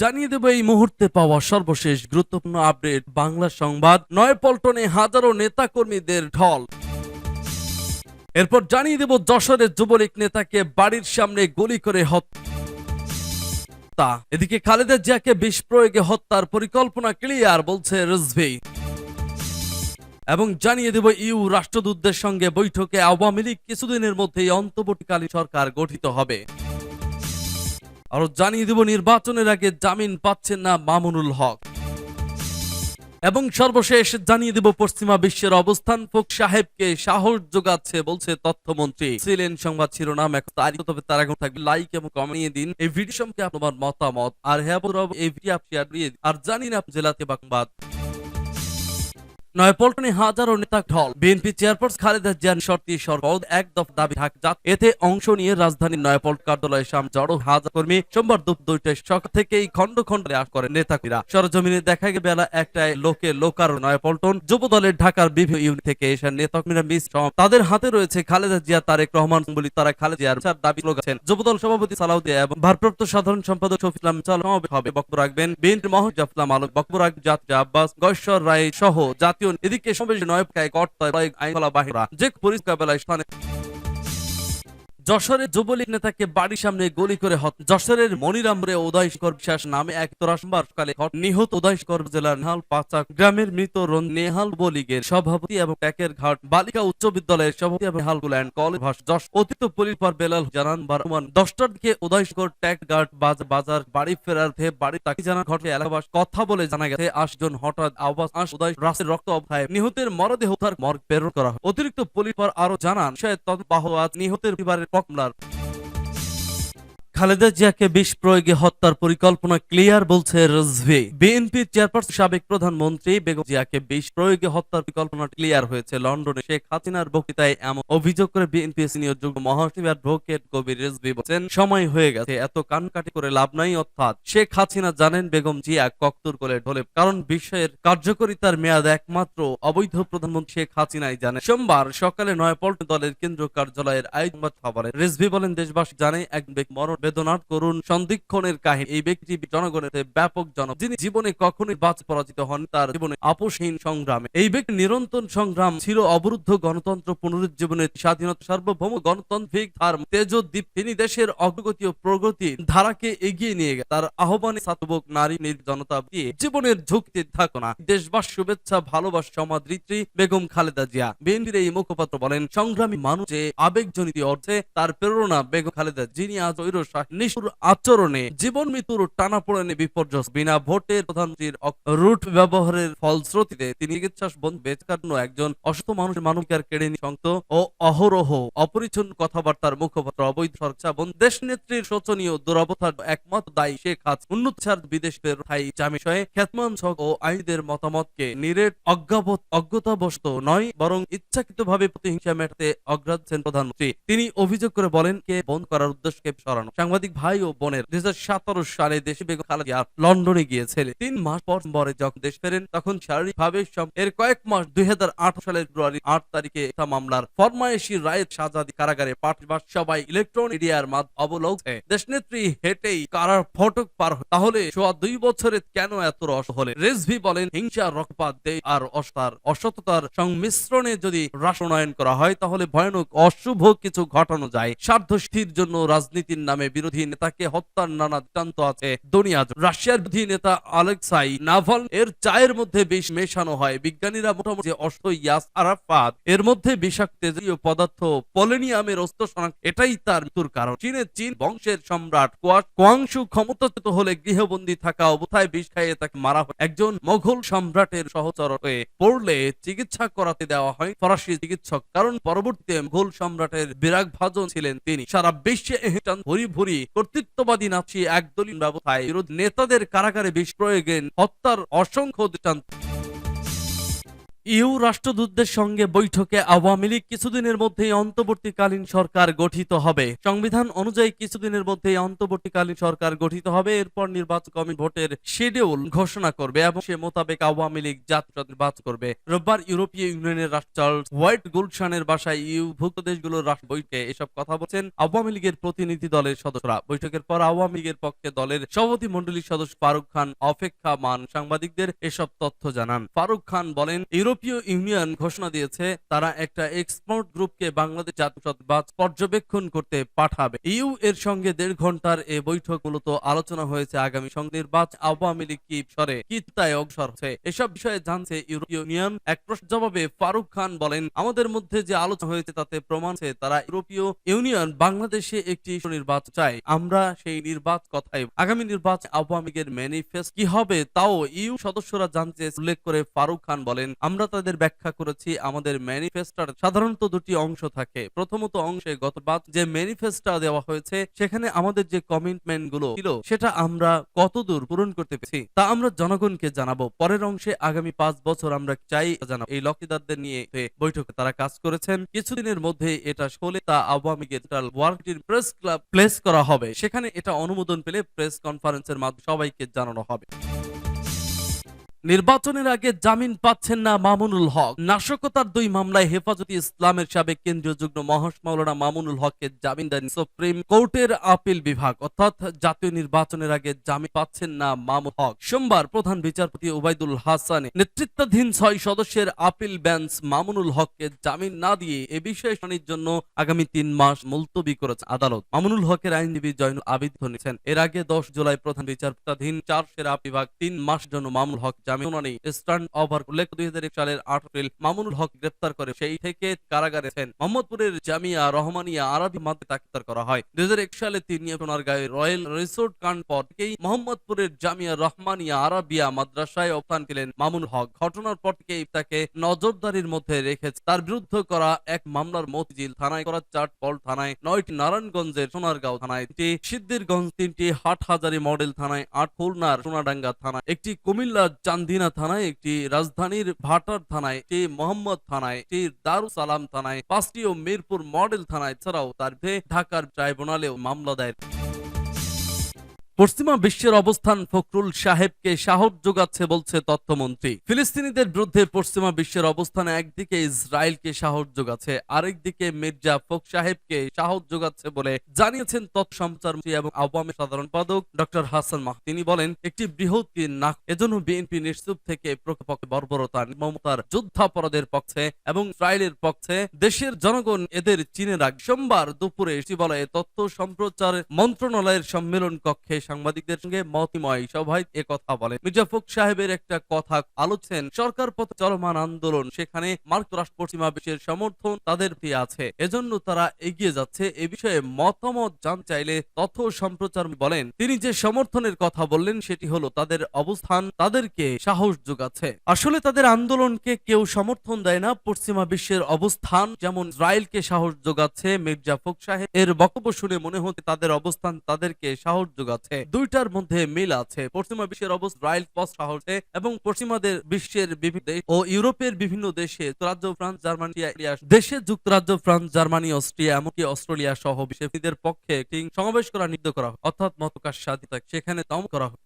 জানিয়ে দেব এই মুহূর্তে পাওয়া সর্বশেষ গুরুত্বপূর্ণ আপডেট বাংলা সংবাদ। নয়পল্টনে হাজারো নেতাকর্মীদের ঢল। এরপর জানিয়ে দেব যশোরের যুবলীগ নেতাকে বাড়ির সামনে গুলি করে হত্যা। এদিকে খালেদা জিয়াকে বিষ প্রয়োগে হত্যার পরিকল্পনা ক্লিয়ার, বলছে রিজভি। এবং জানিয়ে দেব ইউ রাষ্ট্রদূতদের সঙ্গে বৈঠকে আওয়ামী লীগ কিছুদিনের মধ্যেই অন্তর্বর্তীকালীন সরকার গঠিত হবে। আরও জানিয়ে দেব, নির্বাচনের আগে জামিন পাচ্ছেন না মামুনুল হক। এবং সর্বশেষ জানিয়ে দেব, পশ্চিমা বিশ্বের অবস্থান, ফোক সাহেবকে সাহস যোগাচ্ছে বলছে তথ্যমন্ত্রী। ছিলেন সংবাদ শিরোনাম, এক তারিখ তবে তার এখন থাকবে লাইক এবং কমিয়ে দিন। এই ভিডিও সম্পর্কে আপনার মতামত। আর হ্যাঁ এই ভিডিও আপনি। আর জানিন আপনি জেলাতে বাংবাদ নয়পল্টনে হাজারো নেতা ঢল। বিএনপি চেয়ারপারসন খালেদা জিয়ার শর্তি সর্বদ এক দফা দাবি যাত এতে অংশ নিয়ে রাজধানীর নয়পল্ট কার্যালয়ের সামনে জড়ো হাজার কর্মী সোমবার দুপুর দুইটায় সকাল থেকেই খন্ড খন্ড আস করেন নেতাকর্মীরা। সরজমিনে দেখা গেছে বেলা একটায় লোকে লোকার নয়পল্টন যুব দলের ঢাকার বিভিন্ন ইউনিট থেকে এসে নেতাকর্মীরা মিস সম- তাদের হাতে রয়েছে খালেদা জিয়া, তারেক রহমান বলি তারা খালেদা জিয়ার দাবি লোকাছেন যুবদল সভাপতি সালাউদ্দিন এবং ভারপ্রাপ্ত সাধারণ সম্পাদক শফিক ইসলাম সমাবেশ হবে। বক্তব্য রাখবেন বিএনপি মহাজ জাফলাম আলম, বক্তব্য রাখবেন জাতীয় আব্বাস, গশ্বর রায় সহ জাতীয় এদিকে সমাবেশ নয় কর্তায় আইনলা বাহিরা যে পরিষ্কার বেলায় স্থানে যশোরের যুবলীগ নেতাকে বাড়ির সামনে গুলি করে হত্যা। যশোরের মনিরামরে উদয়শকর বিশ্বাস নামে এক তোরাসম্বার সকালে নিহত উদয়শকর জেলার নেহাল পাচাক গ্রামের মৃত নেহাল যুবলীগের সভাপতি এবং ট্যাকের ঘাট বালিকা উচ্চ বিদ্যালয়ের সভাপতি এবং নেহাল গুল্যান্ড কলেজ ভাস যশ অতীত পুলিশ পর বেলাল জানান বারমান দশটার দিকে উদয়শকর ট্যাক গার্ড বাজ- বাজার বাড়ি ফেরার থে বাড়ি তাকে জানান ঘটে এলাকাবাস কথা বলে জানা গেছে আটজন হঠাৎ আওয়াজ আস উদয় রাস্তার রক্ত অবস্থায় নিহতের মরদেহ তার মর্গ প্রেরণ করা অতিরিক্ত পুলিশ পর আরও জানান সে আজ নিহতের পরিবারের মামলার খালেদা জিয়াকে বিষ প্রয়োগে হত্যার পরিকল্পনা ক্লিয়ার বলছে রিজভি। বিএনপি চেয়ারপারসন, সাবেক প্রধানমন্ত্রী বেগম জিয়াকে বিষ প্রয়োগে হত্যার পরিকল্পনা ক্লিয়ার হয়েছে লন্ডনে। শেখ হাসিনার বক্তৃতায় এমন অভিযোগ করে বিএনপি সিনিয়র যুগ্ম মহাসচিব অ্যাডভোকেট কবির রিজভি বলেন সময় হয়ে গেছে, এত কানকাটি করে লাভ নাই অর্থাৎ শেখ হাসিনা জানেন বেগম জিয়া কক্তুর করে ঢলে, কারণ বিশ্বের কার্যকরিতার মেয়াদ একমাত্র অবৈধ প্রধানমন্ত্রী শেখ হাসিনাই জানে। সোমবার সকালে নয়পল্ট দলের কেন্দ্রীয় কার্যালয়ের আয়োজন খবরে রিজভি বলেন, দেশবাসী জানে এক ব্যক্তি মরণ বেদনার করুন সন্দিক্ষণের কাহিনী। এই ব্যক্তি জনগণের ব্যাপক জন যিনি জীবনে কখনোই বাচ পরাজিত হন, তার জীবনে আপোষহীন সংগ্রামে। এই ব্যক্তি নিরন্তর সংগ্রাম, ছিল অবরুদ্ধ গণতন্ত্র পুনরুজ্জীবনের স্বাধীনতা, সার্বভৌম গণতান্ত্রিক ধার তেজদ্বীপ তিনি দেশের অগ্রগতি ও প্রগতির ধারাকে এগিয়ে নিয়ে গেছে তার আহ্বানে ছাত্রবক নারী নির জনতা দিয়ে জীবনের ঝুঁকিতে থাকো না। দেশবাস, শুভেচ্ছা, ভালোবাসা সমাদৃত্রী বেগম খালেদা জিয়া। বিএনপির এই মুখপাত্র বলেন, সংগ্রামী মানুষ আবেগজনিত অর্থে তার প্রেরণা বেগম খালেদা, যিনি আজ ঐর নিষ্ঠুর আচরণে জীবন মৃত্যুর বিনা ভোটের প্রধানমন্ত্রীর রুট ব্যবহারের ফলশ্রুতিতে তিনি বন্ধ একজন অসুস্থ মানুষের মানবিকার কেড়ে ও অহরহ অপরিচ্ছন্ন কথাবার্তার মুখপাত্র অবৈধ সরকার বন্ধ দেশ নেত্রীর শোচনীয় দুরবস্থার একমাত্র দায়ী শেখ হাস উন্নতসার বিদেশের ঠাই যা খ্যাতমান ছক ও আইনদের মতামতকে নিরেট অজ্ঞাবত নয়, বরং ইচ্ছাকৃতভাবে প্রতিহিংসা মেটাতে প্রধানমন্ত্রী। তিনি অভিযোগ করে বলেন, কে বন্ধ করার উদ্দেশ্যকে সরানো? সাংবাদিক ভাই ও বোনের দুই সালে দেশে বেগম খালেদা লন্ডনে গিয়েছিলেন। তিন মাস পর পরে যখন দেশ ফেরেন, তখন শারীরিকভাবে এর কয়েক মাস দুই সালের ফেব্রুয়ারি আট তারিখে একটা মামলার ফরমায়েশি রায়ের সাজা দিয়ে কারাগারে পাঠবাস সবাই ইলেকট্রন মিডিয়ার মাধ্যমে অবলোকে দেশনেত্রী হেঁটেই কারার ফটক পার। তাহলে সোয়া দুই বছরে কেন এত রস হলে? রেজভি বলেন, হিংসা, রক্তপাত দেয় আর অস্তার অসততার সংমিশ্রণে যদি রাষ্ট্রনয়ন করা হয়, তাহলে ভয়ানক, অশুভ কিছু ঘটানো যায়। স্বার্থ স্থির জন্য রাজনীতির নামে বিরোধী নেতাকে হত্যার নানা দৃষ্টান্ত আছে দুনিয়া রাশিয়ার বিরোধী নেতা আলেক্সাই নাভাল এর চায়ের মধ্যে বিষ মেশানো হয়। বিজ্ঞানীরা মোটামুটি অস্ত্র ইয়াস আরাফাত, এর মধ্যে বিষাক্ত তেজীয় পদার্থ পলিনিয়ামের অস্ত্র শনাক্ত, এটাই তার মৃত্যুর কারণ। চীনের চীন বংশের সম্রাট কোয়াংশু ক্ষমতাচ্যুত হলে গৃহবন্দী থাকা অবস্থায় বিষ খাইয়ে তাকে মারা হয়। একজন মোঘল সম্রাটের সহচর হয়ে পড়লে চিকিৎসা করাতে দেওয়া হয় ফরাসি চিকিৎসক। কারণ পরবর্তীতে মুঘল সম্রাটের বিরাগ ভাজন ছিলেন তিনি। সারা বিশ্বে এহেটান ভরি ভরি কর্তৃত্ববাদী নাচি একদলীয় ব্যবস্থায় বিরোধী নেতাদের কারাগারে বিষ প্রয়োগে হত্যার অসংখ্য দৃষ্টান্ত। ইউ রাষ্ট্রদূতদের সঙ্গে বৈঠকে আওয়ামী লীগ কিছুদিনের মধ্যেই অন্তর্বর্তীকালীন সরকার গঠিত হবে। সংবিধান অনুযায়ী কিছুদিনের মধ্যেই অন্তর্বর্তীকালীন সরকার গঠিত হবে। এরপর নির্বাচন কমিশন ভোটের শিডিউল ঘোষণা করবে এবং সে মোতাবেক আওয়ামী লীগ জাতীয় নির্বাচন করবে। রোববার ইউরোপীয় ইউনিয়নের রাষ্ট্র হোয়াইট গুলশানের বাসায় ইউ ভুক্ত দেশগুলোর রাষ্ট্র বৈঠকে এসব কথা বলছেন আওয়ামী লীগের প্রতিনিধি দলের সদস্যরা। বৈঠকের পর আওয়ামী লীগের পক্ষে দলের সভাপতি মন্ডলীর সদস্য ফারুক খান অপেক্ষা মান সাংবাদিকদের এসব তথ্য জানান। ফারুক খান বলেন ইউরোপীয় ইউনিয়ন ঘোষণা দিয়েছে, তারা একটা এক্সপোর্ট গ্রুপকে বাংলাদেশ নির্বাচন পর্যবেক্ষণ করতে পাঠাবে। ইউ এর সঙ্গে দেড় ঘণ্টার এ বৈঠক মূলত আলোচনা হয়েছে আগামী সংনির্বাচন আওয়ামী লীগ কি সরে কি তাই অগ্রসর হচ্ছে, এসব বিষয়ে জানছে ইউরোপীয় ইউনিয়ন। এক প্রশ্ন জবাবে ফারুক খান বলেন, আমাদের মধ্যে যে আলোচনা হয়েছে তাতে প্রমাণ তারা ইউরোপীয় ইউনিয়ন বাংলাদেশে একটি নির্বাচন চায়, আমরা সেই নির্বাচন কথাই। আগামী নির্বাচন আওয়ামী লীগের ম্যানিফেস্ট কি হবে তাও ইউ সদস্যরা জানতে উল্লেখ করে ফারুক খান বলেন, আমরা তাদের ব্যাখ্যা করেছি, আমাদের ম্যানিফেস্টার সাধারণত দুটি অংশ থাকে। প্রথমত অংশে গতবাদ যে ম্যানিফেস্টা দেওয়া হয়েছে, সেখানে আমাদের যে কমিটমেন্টগুলো ছিল, সেটা আমরা কতদূর পূরণ করতে পেরেছি, তা আমরা জনগণকে জানাব। পরের অংশে আগামী পাঁচ বছর আমরা চাই জানাব। এই লক্ষিদারদের নিয়ে বৈঠকে তারা কাজ করেছেন। কিছুদিনের মধ্যে এটা হলে তা আওয়ামী লীগের ওয়ার্কটির প্রেস ক্লাব প্লেস করা হবে। সেখানে এটা অনুমোদন পেলে প্রেস কনফারেন্সের মাধ্যমে সবাইকে জানানো হবে। নির্বাচনের আগে জামিন পাচ্ছেন না মামুনুল হক। নাশকতার দুই মামলায় হেফাজতে ইসলামের সাবেক কেন্দ্রীয় যুগ্ম মহাস মাওলানা মামুনুল হককে জামিন দেন সুপ্রিম কোর্টের আপিল বিভাগ। অর্থাৎ জাতীয় নির্বাচনের আগে জামিন পাচ্ছেন না মামুন হক। সোমবার প্রধান বিচারপতি ওবায়দুল হাসান নেতৃত্বাধীন ছয় সদস্যের আপিল বেঞ্চ মামুনুল হককে জামিন না দিয়ে এ বিষয়ে শুনানির জন্য আগামী তিন মাস মুলতবি করেছে আদালত। মামুনুল হকের আইনজীবী জয়নুল আবিদ নিয়েছেন এর আগে দশ জুলাই প্রধান বিচারপতিধীন চার সেরা বিভাগ তিন মাস জন্য মামুনুল হক জামিন শুনানি স্ট্যান্ড ওভার উল্লেখ দুই সালের আট এপ্রিল মামুনুল হক গ্রেপ্তার করে। সেই থেকে কারাগারে আছেন মোহাম্মদপুরের জামিয়া রহমানিয়া আরবি তাকে গ্রেপ্তার করা হয়। দুই সালে তিনি সোনারগাঁয়ে রয়্যাল রিসোর্ট কাণ্ড পর থেকেই মোহাম্মদপুরের জামিয়া রহমানিয়া আরাবিয়া মাদ্রাসায় অবস্থান ছিলেন মামুন হক। ঘটনার পর থেকেই তাকে নজরদারির মধ্যে রেখেছে তার বিরুদ্ধে করা এক মামলার মতিঝিল থানায় করা চার পল থানায় নয়টি নারায়ণগঞ্জের সোনারগাঁও থানায়, তিনটি সিদ্দিরগঞ্জ তিনটি হাটহাজারি মডেল থানায়, আট খুলনার সোনাডাঙ্গা থানায়, একটি কুমিল্লার চান্দিনা থানায় একটি রাজধানীর ভাটার থানায় একটি মোহাম্মদ থানায় একটি দারু সালাম থানায়, পাঁচটি ও মিরপুর মডেল থানায় ছাড়াও তার ঢাকার ট্রাইব্যুনালেও মামলা দায়ের পশ্চিমা বিশ্বের অবস্থান ফখরুল সাহেবকে সাহস যোগাচ্ছে বলছে তথ্যমন্ত্রী। ফিলিস্তিনিদের বিরুদ্ধে পশ্চিমা বিশ্বের অবস্থান একদিকে ইসরায়েলকে সাহস যোগাচ্ছে, আরেকদিকে মির্জা ফখ সাহেবকে সাহস যোগাচ্ছে বলে জানিয়েছেন তথ্য সম্প্রচার এবং আওয়ামী সাধারণ সম্পাদক ডক্টর হাসান মাহ তিনি বলেন, একটি বৃহৎ না, এজন্য বিএনপি নিশ্চুপ থেকে প্রকৃতপক্ষে বর্বরতা মমতার যুদ্ধাপরাধের পক্ষে এবং ইসরায়েলের পক্ষে দেশের জনগণ এদের চিনে রাখ সোমবার দুপুরে সচিবালয়ে তথ্য সম্প্রচার মন্ত্রণালয়ের সম্মেলন কক্ষে সাংবাদিকদের সঙ্গে মতিময় সভায় এ কথা বলে মির্জা ফখ সাহেবের একটা কথা আলোচেন। সরকার পথ চলমান আন্দোলন, সেখানে মার্ক রাষ্ট্র পশ্চিমা বিশ্বের সমর্থন তাদের আছে। এজন্য তারা এগিয়ে যাচ্ছে। এ বিষয়ে মতামত জান চাইলে তথ্য সম্প্রচার বলেন। তিনি যে সমর্থনের কথা বললেন, সেটি হলো তাদের অবস্থান, তাদেরকে সাহস যোগাচ্ছে। আসলে তাদের আন্দোলনকে কেউ সমর্থন দেয় না। পশ্চিমা বিশ্বের অবস্থান, যেমন ইসরায়েলকে সাহস যোগাচ্ছে মির্জা ফোক সাহেব। এর বক্তব্য শুনে মনে হচ্ছে তাদের অবস্থান তাদেরকে সাহস যোগাচ্ছে। দুইটার মধ্যে মিল আছে। পশ্চিমা বিশ্বের অবস্থা রাইল পথ সাহসে এবং পশ্চিমাদের বিশ্বের বিভিন্ন দেশ ও ইউরোপের বিভিন্ন দেশে যুক্তরাজ্য, ফ্রান্স, জার্মানি দেশে যুক্তরাজ্য, ফ্রান্স, জার্মানি, অস্ট্রিয়া এমনকি অস্ট্রেলিয়া সহ বিশ্বের পক্ষে সমাবেশ করা নিদ্ধ করা অর্থাৎ মতকাশ স্বাধীনতা সেখানে দম করা